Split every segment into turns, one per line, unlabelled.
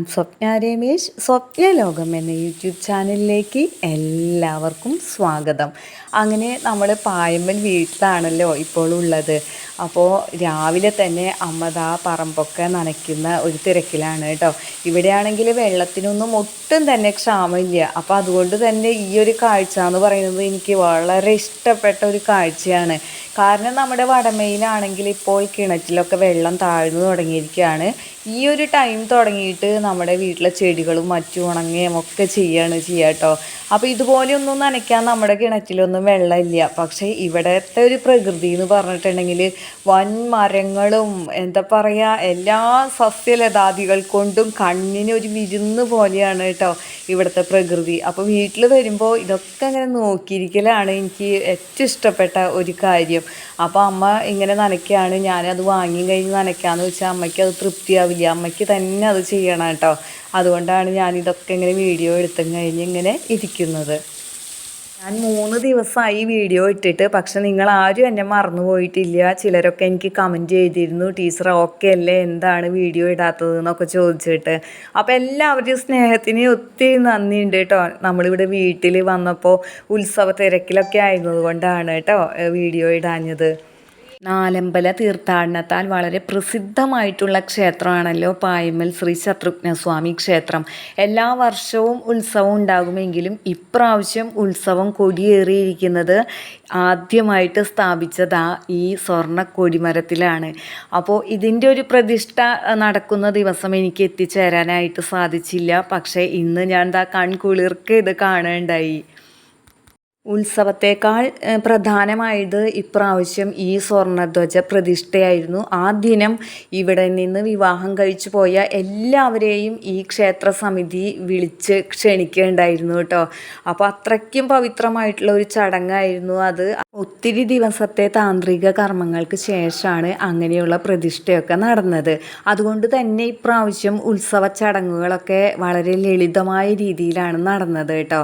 M സ്വപ്ന രമേശ് സ്വപ്ന ലോകം എന്ന YouTube ചാനലിലേക്ക് എല്ലാവർക്കും സ്വാഗതം. അങ്ങനെ നമ്മൾ പായമ്മൽ വീട്ടിലാണല്ലോ ഇപ്പോൾ ഉള്ളത്. അപ്പോൾ രാവിലെ തന്നെ അമ്മ ദാ പറമ്പൊക്കെ നനയ്ക്കുന്ന ഒരു തിരക്കിലാണ് കേട്ടോ. ഇവിടെയാണെങ്കിൽ വെള്ളത്തിനൊന്നും ഒട്ടും തന്നെ ക്ഷാമമില്ല. അപ്പോൾ അതുകൊണ്ട് തന്നെ ഈ ഒരു കാഴ്ച എന്ന് പറയുന്നത് എനിക്ക് വളരെ ഇഷ്ടപ്പെട്ട ഒരു കാഴ്ചയാണ്. കാരണം നമ്മുടെ വടമയിലാണെങ്കിൽ ഇപ്പോൾ കിണറ്റിലൊക്കെ വെള്ളം താഴ്ന്നു തുടങ്ങിയിരിക്കുകയാണ്. ഈ ഒരു ടൈം തുടങ്ങിയിട്ട് നമ്മുടെ വീട്ടിലെ ചെടികളും മറ്റും ഉണങ്ങുകയും ഒക്കെ ചെയ്യാണ് ചെയ്യുക കേട്ടോ അപ്പോൾ ഇതുപോലെയൊന്നും നനയ്ക്കാൻ നമ്മുടെ കിണറ്റിലൊന്നും വെള്ളമില്ല. പക്ഷേ ഇവിടത്തെ ഒരു പ്രകൃതി എന്ന് പറഞ്ഞിട്ടുണ്ടെങ്കിൽ വൻ മരങ്ങളും എന്താ പറയുക എല്ലാ സസ്യലതാദികൾ കൊണ്ടും കണ്ണിന് ഒരു വിരുന്ന് പോലെയാണ് കേട്ടോ ഇവിടുത്തെ പ്രകൃതി. അപ്പോൾ വീട്ടിൽ വരുമ്പോൾ ഇതൊക്കെ അങ്ങനെ നോക്കിയിരിക്കലാണ് എനിക്ക് ഏറ്റവും ഇഷ്ടപ്പെട്ട ഒരു കാര്യം. അപ്പോൾ അമ്മ ഇങ്ങനെ നനയ്ക്കുകയാണ് ഞാനത് വാങ്ങി കഴിഞ്ഞ് നനയ്ക്കാമെന്ന് വെച്ചാൽ അമ്മയ്ക്ക് അത് തൃപ്തിയാവില്ല. അമ്മയ്ക്ക് തന്നെ അത് ചെയ്യണം കേട്ടോ. അതുകൊണ്ടാണ് ഞാനിതൊക്കെ ഇങ്ങനെ വീഡിയോ എടുത്തും കഴിഞ്ഞ് ഇങ്ങനെ ഇരിക്കുന്നത്. ഞാൻ മൂന്ന് ദിവസമായി വീഡിയോ ഇട്ടിട്ട് പക്ഷെ നിങ്ങൾ ആരും എന്നെ മറന്നു പോയിട്ടില്ല. ചിലരൊക്കെ എനിക്ക് കമന്റ് ചെയ്തിരുന്നു ടീച്ചർ ഓക്കെ അല്ലേ? എന്താണ് വീഡിയോ ഇടാത്തത്? എന്നൊക്കെ ചോദിച്ചിട്ട്. അപ്പോൾ എല്ലാവരുടെയും സ്നേഹത്തിന് ഒത്തിരി നന്ദിയുണ്ട് കേട്ടോ. നമ്മളിവിടെ വീട്ടിൽ വന്നപ്പോൾ ഉത്സവ തിരക്കിലൊക്കെ ആയിരുന്നത് കൊണ്ടാണ് കേട്ടോ വീഡിയോ ഇടാഞ്ഞത്. നാലമ്പല തീർത്ഥാടനത്താൽ വളരെ പ്രസിദ്ധമായിട്ടുള്ള ക്ഷേത്രമാണല്ലോ പായമ്മൽ ശ്രീ ശത്രുഘ്നസ്വാമി ക്ഷേത്രം. എല്ലാ വർഷവും ഉത്സവം ഉണ്ടാകുമെങ്കിലും ഇപ്രാവശ്യം ഉത്സവം കൊടിയേറിയിരിക്കുന്നത് ആദ്യമായിട്ട് സ്ഥാപിച്ചത് ഈ സ്വർണ കൊടിമരത്തിലാണ് അപ്പോൾ ഇതിന്റെ ഒരു പ്രതിഷ്ഠ നടക്കുന്ന ദിവസം എനിക്ക് എത്തിച്ചേരാനായിട്ട് സാധിച്ചില്ല. പക്ഷേ ഇന്ന് ഞാൻ ദാ കൺകുളിർക്ക് ഇത് കാണുകയുണ്ടായി ഉത്സവത്തേക്കാൾ പ്രധാനമായത് ഇപ്രാവശ്യം ഈ സ്വർണധ്വജ പ്രതിഷ്ഠയായിരുന്നു. ആ ദിനം ഇവിടെ നിന്ന് വിവാഹം കഴിച്ചു പോയ എല്ലാവരെയും ഈ ക്ഷേത്ര സമിതി വിളിച്ച് ക്ഷണിക്കേണ്ടായിരുന്നു കേട്ടോ. അപ്പോൾ അത്രയ്ക്കും പവിത്രമായിട്ടുള്ള ഒരു ചടങ്ങായിരുന്നു അത്. ഒത്തിരി ദിവസത്തെ താന്ത്രിക കർമ്മങ്ങൾക്ക് ശേഷമാണ് അങ്ങനെയുള്ള പ്രതിഷ്ഠയൊക്കെ നടന്നത്. അതുകൊണ്ട് തന്നെ ഇപ്രാവശ്യം ഉത്സവ ചടങ്ങുകളൊക്കെ വളരെ ലളിതമായ രീതിയിലാണ് നടന്നത് കേട്ടോ.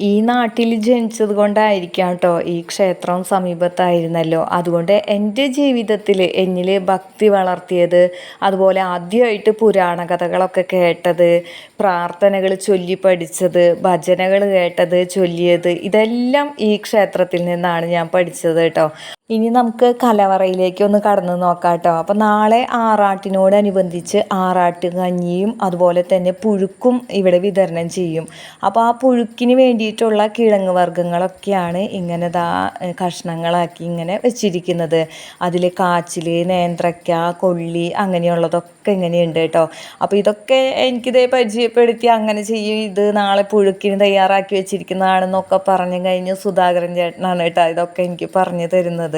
ഈ നാട്ടിൽ ജനിച്ചത് കൊണ്ടായിരിക്കാം കേട്ടോ ഈ ക്ഷേത്രം സമീപത്തായിരുന്നല്ലോ. അതുകൊണ്ട് എന്റെ ജീവിതത്തിൽ എന്നിൽ ഭക്തി വളർത്തിയത് അതുപോലെ ആദ്യമായിട്ട് പുരാണ കഥകളൊക്കെ കേട്ടത് പ്രാർത്ഥനകൾ ചൊല്ലി പഠിച്ചത് ഭജനകൾ കേട്ടത് ചൊല്ലിയത് ഇതെല്ലാം ഈ ക്ഷേത്രത്തിൽ നിന്നാണ് ഞാൻ പഠിച്ചത് കേട്ടോ ഇനി നമുക്ക് കലവറയിലേക്ക് ഒന്ന് കടന്നു നോക്കാം കേട്ടോ. അപ്പം നാളെ ആറാട്ടിനോടനുബന്ധിച്ച് ആറാട്ട് കഞ്ഞിയും അതുപോലെ തന്നെ പുഴുക്കും ഇവിടെ വിതരണം ചെയ്യും. അപ്പോൾ ആ പുഴുക്കിന് വേണ്ടിയിട്ടുള്ള കിഴങ്ങ് വർഗങ്ങളൊക്കെയാണ് ഇങ്ങനെ ദാ കഷ്ണങ്ങളാക്കി ഇങ്ങനെ വെച്ചിരിക്കുന്നത്. അതിൽ കാച്ചിൽ നേന്ത്രക്ക കൊള്ളി അങ്ങനെയുള്ളതൊക്കെ ഇങ്ങനെയുണ്ട് കേട്ടോ. അപ്പോൾ ഇതൊക്കെ എനിക്കിതേ പരിചയപ്പെടുത്തി അങ്ങനെ ചെയ്യും. ഇത് നാളെ പുഴുക്കിന് തയ്യാറാക്കി വെച്ചിരിക്കുന്നതാണെന്നൊക്കെ പറഞ്ഞു കഴിഞ്ഞ് സുധാകരൻ ചേട്ടനാണ് കേട്ടോ ഇതൊക്കെ എനിക്ക് പറഞ്ഞു തരുന്നത്.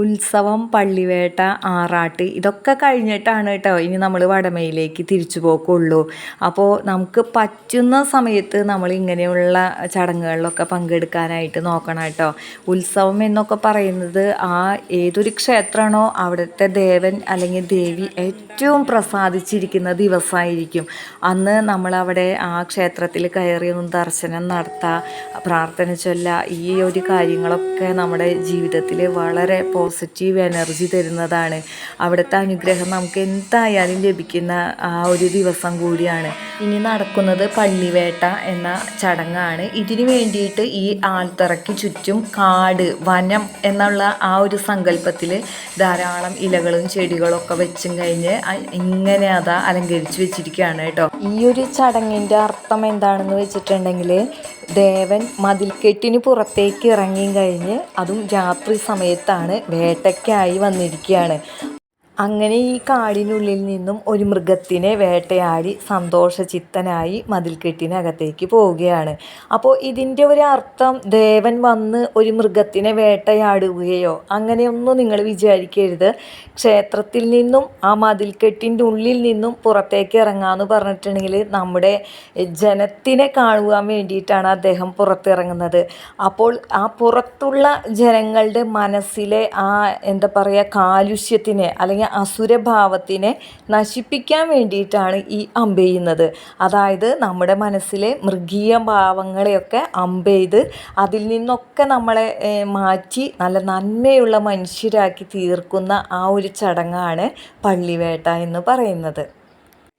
ഉത്സവം പള്ളിവേട്ട ആറാട്ട് ഇതൊക്കെ കഴിഞ്ഞിട്ടാണ് കേട്ടോ ഇനി നമ്മൾ വടമയിലേക്ക് തിരിച്ചു പോക്കുള്ളൂ. അപ്പോൾ നമുക്ക് പറ്റുന്ന സമയത്ത് നമ്മൾ ഇങ്ങനെയുള്ള ചടങ്ങുകളിലൊക്കെ പങ്കെടുക്കാനായിട്ട് നോക്കണം കേട്ടോ. ഉത്സവം എന്നൊക്കെ പറയുന്നത് ആ ഏതൊരു ക്ഷേത്രമാണോ അവിടുത്തെ ദേവൻ അല്ലെങ്കിൽ ദേവി ഏറ്റവും പ്രസാദിച്ചിരിക്കുന്ന ദിവസമായിരിക്കും. അന്ന് നമ്മളവിടെ ആ ക്ഷേത്രത്തിൽ കയറി ഒന്ന് ദർശനം നടത്തുക പ്രാർത്ഥന ചൊല്ല ഈ ഒരു കാര്യങ്ങളൊക്കെ നമ്മുടെ ജീവിതത്തിൽ വളരെ പോസിറ്റീവ് എനർജി തരുന്നതാണ്. അവിടുത്തെ അനുഗ്രഹം നമുക്ക് എന്തായാലും ലഭിക്കുന്ന ആ ഒരു ദിവസം കൂടിയാണ്. ഇനി നടക്കുന്നത് പള്ളിവേട്ട എന്ന ചടങ്ങാണ്. ഇതിനു വേണ്ടിയിട്ട് ഈ ആൽത്തറയ്ക്ക് ചുറ്റും കാട് വനം എന്നുള്ള ആ ഒരു സങ്കല്പത്തിൽ ധാരാളം ഇലകളും ചെടികളും ഒക്കെ വെച്ചും കഴിഞ്ഞ് ഇങ്ങനെ അതാ അലങ്കരിച്ച് വെച്ചിരിക്കുകയാണ് കേട്ടോ. ഈ ഒരു ചടങ്ങിന്റെ അർത്ഥം എന്താണെന്ന് വെച്ചിട്ടുണ്ടെങ്കിൽ ദേവൻ മതിൽക്കെട്ടിന് പുറത്തേക്ക് ഇറങ്ങി കഴിഞ്ഞ് അതും രാത്രി സമയത്താണ് വേട്ടയ്ക്കായി വന്നിരിക്കുകയാണ്. അങ്ങനെ ഈ കാടിനുള്ളിൽ നിന്നും ഒരു മൃഗത്തിനെ വേട്ടയാടി സന്തോഷചിത്തനായി മതിൽക്കെട്ടിനകത്തേക്ക് പോവുകയാണ്. അപ്പോൾ ഇതിന്റെ ഒരു അർത്ഥം ദേവൻ വന്ന് ഒരു മൃഗത്തിനെ വേട്ടയാടുകയോ അങ്ങനെയൊന്നും നിങ്ങൾ വിചാരിക്കരുത്. ക്ഷേത്രത്തിൽ നിന്നും ആ മതിൽക്കെട്ടിന്റെ ഉള്ളിൽ നിന്നും പുറത്തേക്ക് ഇറങ്ങാമെന്ന് പറഞ്ഞിട്ടുണ്ടെങ്കിൽ നമ്മുടെ ജനത്തിനെ കാണുവാൻ വേണ്ടിയിട്ടാണ് അദ്ദേഹം പുറത്തിറങ്ങുന്നത്. അപ്പോൾ ആ പുറത്തുള്ള ജനങ്ങളുടെ മനസ്സിലെ ആ എന്താ പറയുക കാലുഷ്യത്തിനെ അല്ലെങ്കിൽ അസുരഭാവത്തിനെ നശിപ്പിക്കാൻ വേണ്ടിയിട്ടാണ് ഈ അമ്പെയ്യുന്നത് അതായത് നമ്മുടെ മനസ്സിലെ മൃഗീയ ഭാവങ്ങളെയൊക്കെ അമ്പെയ്ത് അതിൽ നിന്നൊക്കെ നമ്മളെ മാറ്റി നല്ല നന്മയുള്ള മനുഷ്യരാക്കി തീർക്കുന്ന ആ ഒരു ചടങ്ങാണ് പള്ളിവേട്ട എന്ന് പറയുന്നത്.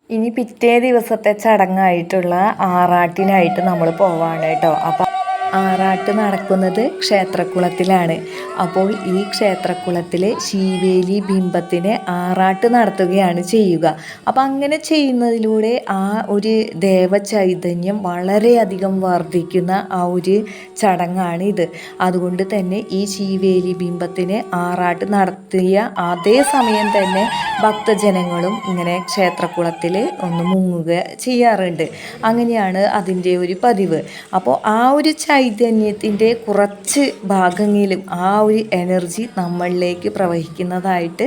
ഇനി പിറ്റേ ദിവസത്തെ ചടങ്ങായിട്ടുള്ള ആറാട്ടിനായിട്ട് നമ്മൾ പോവാണ് കേട്ടോ. അപ്പം ആറാട്ട് നടക്കുന്നത് ക്ഷേത്രക്കുളത്തിലാണ്. അപ്പോൾ ഈ ക്ഷേത്രക്കുളത്തിൽ ശീവേലി ബിംബത്തിന് ആറാട്ട് നടത്തുകയാണ് ചെയ്യുക. അപ്പം അങ്ങനെ ചെയ്യുന്നതിലൂടെ ആ ഒരു ദേവചൈതന്യം വളരെയധികം വർദ്ധിക്കുന്ന ആ ഒരു ചടങ്ങാണ് ഇത് അതുകൊണ്ട് തന്നെ ഈ ശീവേലി ബിംബത്തിന് ആറാട്ട് നടത്തിയ അതേ സമയം തന്നെ ഭക്തജനങ്ങളും ഇങ്ങനെ ക്ഷേത്രക്കുളത്തിൽ ഒന്ന് മുങ്ങുക ചെയ്യാറുണ്ട്. അങ്ങനെയാണ് അതിന്റെ ഒരു പതിവ്. അപ്പോൾ ആ ഒരു ചൈതന്യത്തിന്റെ കുറച്ച് ഭാഗങ്ങളിലും ആ ഒരു എനർജി നമ്മളിലേക്ക് പ്രവഹിക്കുന്നതായിട്ട്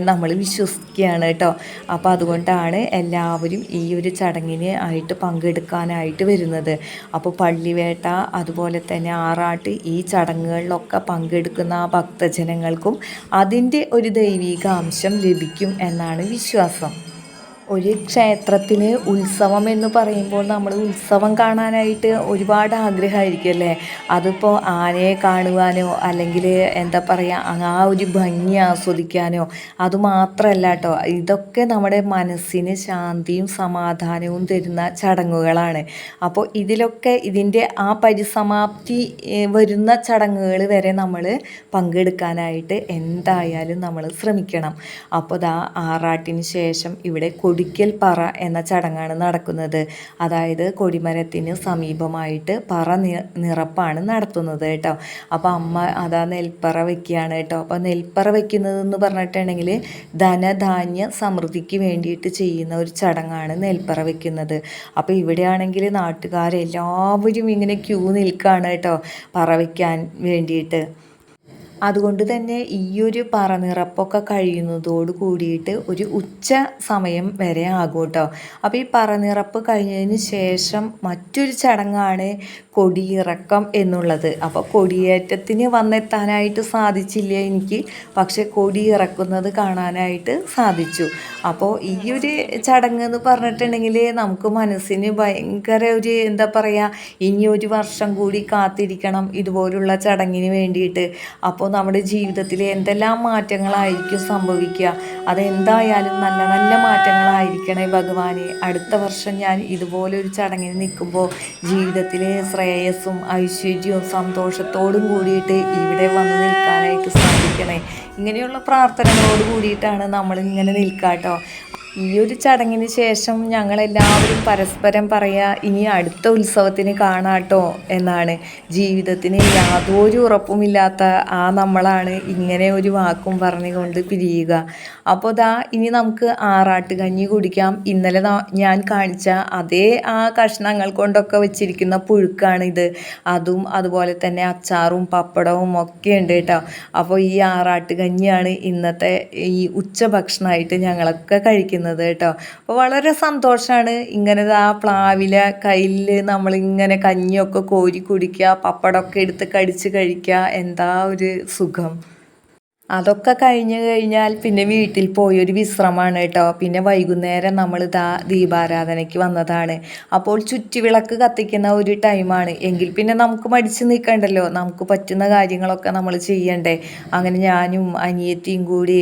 നമ്മൾ വിശ്വസിക്കുകയാണ് കേട്ടോ. അപ്പോൾ അതുകൊണ്ടാണ് എല്ലാവരും ഈ ഒരു ചടങ്ങിനെ ആയിട്ട് പങ്കെടുക്കാനായിട്ട് വരുന്നത്. അപ്പോൾ പള്ളിവേട്ട അതുപോലെ തന്നെ ആറാട്ട് ഈ ചടങ്ങുകളിലൊക്കെ പങ്കെടുക്കുന്ന ആ ഭക്തജനങ്ങൾക്കും അതിന്റെ ഒരു ദൈവികാംശം ലഭിക്കും എന്നാണ് വിശ്വാസം. ഒരു ക്ഷേത്രത്തിന് ഉത്സവം എന്ന് പറയുമ്പോൾ നമ്മൾ ഉത്സവം കാണാനായിട്ട് ഒരുപാട് ആഗ്രഹമായിരിക്കും അല്ലേ? അതിപ്പോൾ ആനയെ കാണുവാനോ അല്ലെങ്കിൽ എന്താ പറയുക ആ ഒരു ഭംഗി ആസ്വദിക്കാനോ അതുമാത്രമല്ല കേട്ടോ. ഇതൊക്കെ നമ്മുടെ മനസ്സിന് ശാന്തിയും സമാധാനവും തരുന്ന ചടങ്ങുകളാണ്. അപ്പോൾ ഇതിലൊക്കെ ഇതിന്റെ ആ പരിസമാപ്തി വരുന്ന ചടങ്ങുകൾ വരെ നമ്മൾ പങ്കെടുക്കാനായിട്ട് എന്തായാലും നമ്മൾ ശ്രമിക്കണം. അപ്പോൾ ദാ ആറാട്ടിന് ശേഷം ഇവിടെ കൊടിക്കൽ പറ എന്ന ചടങ്ങാണ് നടക്കുന്നത്. അതായത് കൊടിമരത്തിന് സമീപമായിട്ട് പറ നിറപ്പാണ് നടത്തുന്നത് കേട്ടോ. അപ്പോൾ അമ്മ അതാ നെൽപ്പറ വെക്കുകയാണ് കേട്ടോ. അപ്പോൾ നെൽപ്പറ വെക്കുന്നതെന്ന് പറഞ്ഞിട്ടുണ്ടെങ്കിൽ ധനധാന്യ സമൃദ്ധിക്ക് വേണ്ടിയിട്ട് ചെയ്യുന്ന ഒരു ചടങ്ങാണ് നെൽപ്പറ വെക്കുന്നത്. അപ്പോൾ ഇവിടെയാണെങ്കിൽ നാട്ടുകാരെല്ലാവരും ഇങ്ങനെ ക്യൂ നിൽക്കുകയാണ് കേട്ടോ പറ വയ്ക്കാൻ വേണ്ടിയിട്ട്. അതുകൊണ്ട് തന്നെ ഈ ഒരു പറനിറപ്പൊക്കെ കഴിയുന്നതോട് കൂടിയിട്ട് ഒരു ഉച്ച സമയം വരെ ആകും കേട്ടോ അപ്പോൾ ഈ പറനിറപ്പ് കഴിഞ്ഞതിന് ശേഷം മറ്റൊരു ചടങ്ങാണ് കൊടിയിറക്കം എന്നുള്ളത്. അപ്പോൾ കൊടിയേറ്റത്തിന് വന്നെത്താനായിട്ട് സാധിച്ചില്ല എനിക്ക്? പക്ഷേ കൊടി ഇറക്കുന്നത് കാണാനായിട്ട് സാധിച്ചു. അപ്പോൾ ഈ ഒരു ചടങ്ങ് എന്ന് പറഞ്ഞിട്ടുണ്ടെങ്കിൽ നമുക്ക് മനസ്സിന് ഭയങ്കര ഒരു എന്താ പറയുക ഇനി ഒരു വർഷം കൂടി കാത്തിരിക്കണം ഇതുപോലുള്ള ചടങ്ങിന് വേണ്ടിയിട്ട്. അപ്പോൾ നമ്മുടെ ജീവിതത്തിൽ എന്തെല്ലാം മാറ്റങ്ങളായിരിക്കും സംഭവിക്കുക? അതെന്തായാലും നല്ല നല്ല മാറ്റങ്ങളായിരിക്കണേ ഭഗവാനെ. അടുത്ത വർഷം ഞാൻ ഇതുപോലെ ഒരു ചടങ്ങിന് നിൽക്കുമ്പോൾ ജീവിതത്തിലെ ശ്രേയസ്സും ഐശ്വര്യവും സന്തോഷത്തോടും കൂടിയിട്ട് ഇവിടെ വന്ന് നിൽക്കാനായിട്ട് സാധിക്കണേ. ഇങ്ങനെയുള്ള പ്രാർത്ഥനകളോട് കൂടിയിട്ടാണ് നമ്മൾ ഇങ്ങനെ നിൽക്കാട്ടോ. ഈ ഒരു ചടങ്ങിന് ശേഷം ഞങ്ങളെല്ലാവരും പരസ്പരം പറയുക ഇനി അടുത്ത ഉത്സവത്തിന് കാണാട്ടോ എന്നാണ്. ജീവിതത്തിന് യാതൊരു ഉറപ്പുമില്ലാത്ത ആ നമ്മളാണ് ഇങ്ങനെ ഒരു വാക്കും പറഞ്ഞുകൊണ്ട് പിരിയുക. അപ്പോൾ ദാ ഇനി നമുക്ക് ആറാട്ട് കഞ്ഞി കുടിക്കാം. ഇന്നലെ ഞാൻ കാണിച്ച അതേ ആ കഷ്ണങ്ങൾ കൊണ്ടൊക്കെ വെച്ചിരിക്കുന്ന പുഴുക്കാണ് ഇത് അതും അതുപോലെ തന്നെ അച്ചാറും പപ്പടവും ഒക്കെ ഉണ്ട് കേട്ടോ. അപ്പോൾ ഈ ആറാട്ട് കഞ്ഞിയാണ് ഇന്നത്തെ ഈ ഉച്ചഭക്ഷണമായിട്ട് ഞങ്ങളൊക്കെ കഴിക്കുന്നത്. കേട്ടോ. അപ്പോൾ വളരെ സന്തോഷമാണ് ഇങ്ങനെ ആ പ്ലാവില കയ്യിൽ നമ്മളിങ്ങനെ കഞ്ഞിയൊക്കെ കോരി കുടിക്കുക പപ്പടമൊക്കെ എടുത്ത് കടിച്ച് കഴിക്കുക. എന്താ ഒരു സുഖം. അതൊക്കെ കഴിഞ്ഞ് കഴിഞ്ഞാൽ പിന്നെ വീട്ടിൽ പോയി ഒരു വിശ്രമമാണ് കേട്ടോ. പിന്നെ വൈകുന്നേരം നമ്മൾ ഇതാ ദീപാരാധനയ്ക്ക് വന്നതാണ്. അപ്പോൾ ചുറ്റുവിളക്ക് കത്തിക്കുന്ന ഒരു ടൈമാണ്. എങ്കിൽ പിന്നെ നമുക്ക് മടിച്ച് നിൽക്കണ്ടല്ലോ. നമുക്ക് പറ്റുന്ന കാര്യങ്ങളൊക്കെ നമ്മൾ ചെയ്യണ്ടേ. അങ്ങനെ ഞാനും അനിയത്തിയും കൂടി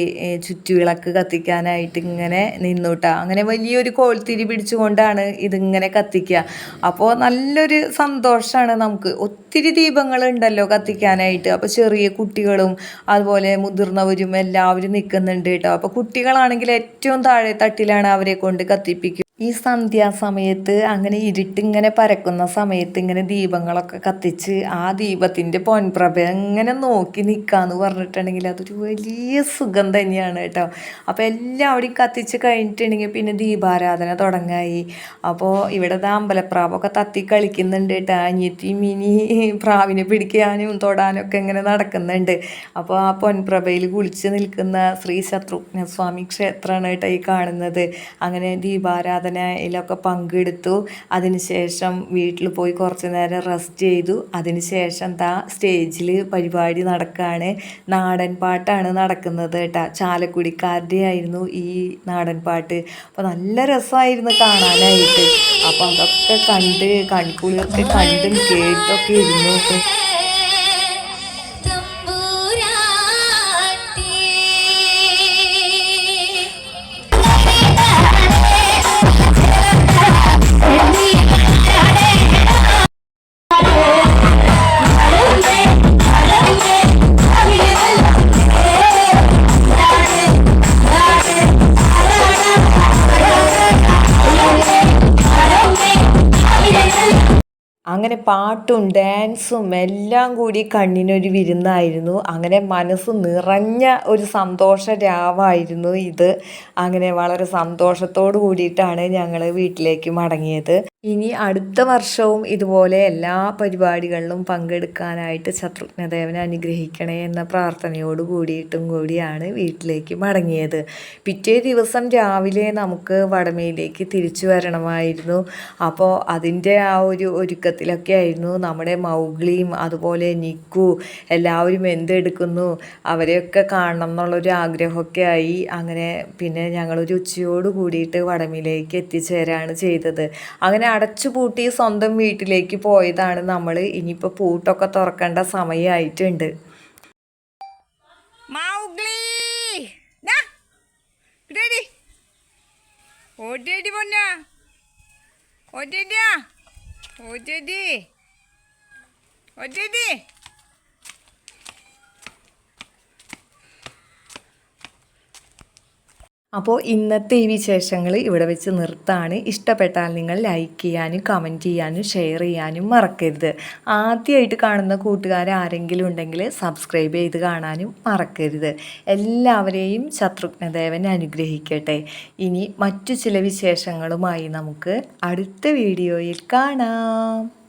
ചുറ്റുവിളക്ക് കത്തിക്കാനായിട്ട് ഇങ്ങനെ നിന്നുട്ടാ. അങ്ങനെ വലിയൊരു കോൾത്തിരി പിടിച്ചുകൊണ്ടാണ് ഇതിങ്ങനെ കത്തിക്കുക അപ്പോൾ നല്ലൊരു സന്തോഷമാണ് നമുക്ക്. ഒത്തിരി ദീപങ്ങളുണ്ടല്ലോ കത്തിക്കാനായിട്ട്. അപ്പോൾ ചെറിയ കുട്ടികളും അതുപോലെ മുതിർന്നവരും എല്ലാവരും നിൽക്കുന്നുണ്ട് കേട്ടോ. അപ്പോൾ കുട്ടികളാണെങ്കിൽ ഏറ്റവും താഴെ തട്ടിലാണ് അവരെ കൊണ്ട് കത്തിപ്പിക്കുക ഈ സന്ധ്യാസമയത്ത് അങ്ങനെ ഇരുട്ടിങ്ങനെ പരക്കുന്ന സമയത്ത് ഇങ്ങനെ ദീപങ്ങളൊക്കെ കത്തിച്ച് ആ ദീപത്തിന്റെ പൊൻപ്രഭ എങ്ങനെ നോക്കി നിൽക്കാന്ന് പറഞ്ഞിട്ടുണ്ടെങ്കിൽ അതൊരു വലിയ സുഖം തന്നെയാണ് കേട്ടോ. അപ്പോൾ എല്ലാവരും കത്തിച്ച് കഴിഞ്ഞിട്ടുണ്ടെങ്കിൽ പിന്നെ ദീപാരാധന തുടങ്ങായി. അപ്പോൾ ഇവിടെ അമ്പലപ്രാവൊക്കെ തത്തി കളിക്കുന്നുണ്ട് കേട്ടോ. അനിയത്തി മിനി പ്രാവിനെ പിടിക്കാനും തൊടാനൊക്കെ ഇങ്ങനെ നടക്കുന്നുണ്ട്. അപ്പോൾ ആ പൊൻപ്രഭയിൽ കുളിച്ച് നിൽക്കുന്ന ശ്രീ ശത്രുഘ്ന സ്വാമി ക്ഷേത്രമാണ് കേട്ടോ ഈ കാണുന്നത്. അങ്ങനെ ദീപാരാധനയിലൊക്കെ പങ്കെടുത്തു. അതിനുശേഷം വീട്ടിൽ പോയി കുറച്ച് നേരം റെസ്റ്റ് ചെയ്തു. അതിനുശേഷം താ സ്റ്റേജിൽ പരിപാടി നടക്കുകയാണ് നാടൻ പാട്ടാണ് നടക്കുന്നത് കേട്ടോ. ചാലക്കുടിക്കാരുടെ ആയിരുന്നു ഈ നാടൻ പാട്ട്. അപ്പോൾ നല്ല രസമായിരുന്നു കാണാനായിട്ട്. അപ്പോൾ അതൊക്കെ കണ്ട് കൺകുളിയൊക്കെ കണ്ടും കേട്ടൊക്കെ ഇരുന്നു അങ്ങനെ പാട്ടും ഡാൻസും എല്ലാം കൂടി കണ്ണിനൊരു വിരുന്നായിരുന്നു. അങ്ങനെ മനസ്സ് നിറഞ്ഞ ഒരു സന്തോഷ രാവായിരുന്നു ഇത്. അങ്ങനെ വളരെ സന്തോഷത്തോട് കൂടിയിട്ടാണ് ഞങ്ങൾ വീട്ടിലേക്ക് മടങ്ങിയത്. ഇനി അടുത്ത വർഷവും ഇതുപോലെ എല്ലാ പരിപാടികളിലും പങ്കെടുക്കാനായിട്ട് ശത്രുഘ്നദേവനെ അനുഗ്രഹിക്കണേ എന്ന പ്രാർത്ഥനയോട് കൂടിയിട്ടും കൂടിയാണ് വീട്ടിലേക്ക് മടങ്ങിയത്. പിറ്റേ ദിവസം രാവിലെ നമുക്ക് വടമയിലേക്ക് തിരിച്ചു വരണമായിരുന്നു. അപ്പോൾ അതിന്റെ ആ ഒരു ഒരുക്കത്തിലൊക്കെ ആയിരുന്നു നമ്മുടെ മൗഗ്ലിയും അതുപോലെ നിക്കു എല്ലാവരും എന്തെടുക്കുന്നു അവരെയൊക്കെ കാണണം എന്നുള്ളൊരു ആഗ്രഹമൊക്കെ ആയി. അങ്ങനെ പിന്നെ ഞങ്ങളൊരു ഉച്ചയോട് കൂടിയിട്ട് വടമയിലേക്ക് എത്തിച്ചേരാണ് ചെയ്തത്. അങ്ങനെ അടച്ചുപൂട്ടി സ്വന്തം വീട്ടിലേക്ക് പോയതാണ് നമ്മൾ. ഇനിയിപ്പോൾ പൂട്ടൊക്കെ തുറക്കേണ്ട സമയമായിട്ടുണ്ട്
ഓടിയടി പൊന്ന. ഓടിയടിയാ. ഓടിയടി. ഓടിയടി.
അപ്പോൾ ഇന്നത്തെ ഈ വിശേഷങ്ങൾ ഇവിടെ വെച്ച് നിർത്താണ്. ഇഷ്ടപ്പെട്ടാൽ നിങ്ങൾ ലൈക്ക് ചെയ്യാനും കമന്റ് ചെയ്യാനും ഷെയർ ചെയ്യാനും മറക്കരുത്. ആദ്യമായിട്ട് കാണുന്ന കൂട്ടുകാർ ആരെങ്കിലും ഉണ്ടെങ്കിൽ സബ്സ്ക്രൈബ് ചെയ്ത് കാണാനും മറക്കരുത്. എല്ലാവരെയും ശത്രുഘ്നദേവൻ അനുഗ്രഹിക്കട്ടെ. ഇനി മറ്റു ചില വിശേഷങ്ങളുമായി നമുക്ക് അടുത്ത വീഡിയോയിൽ കാണാം.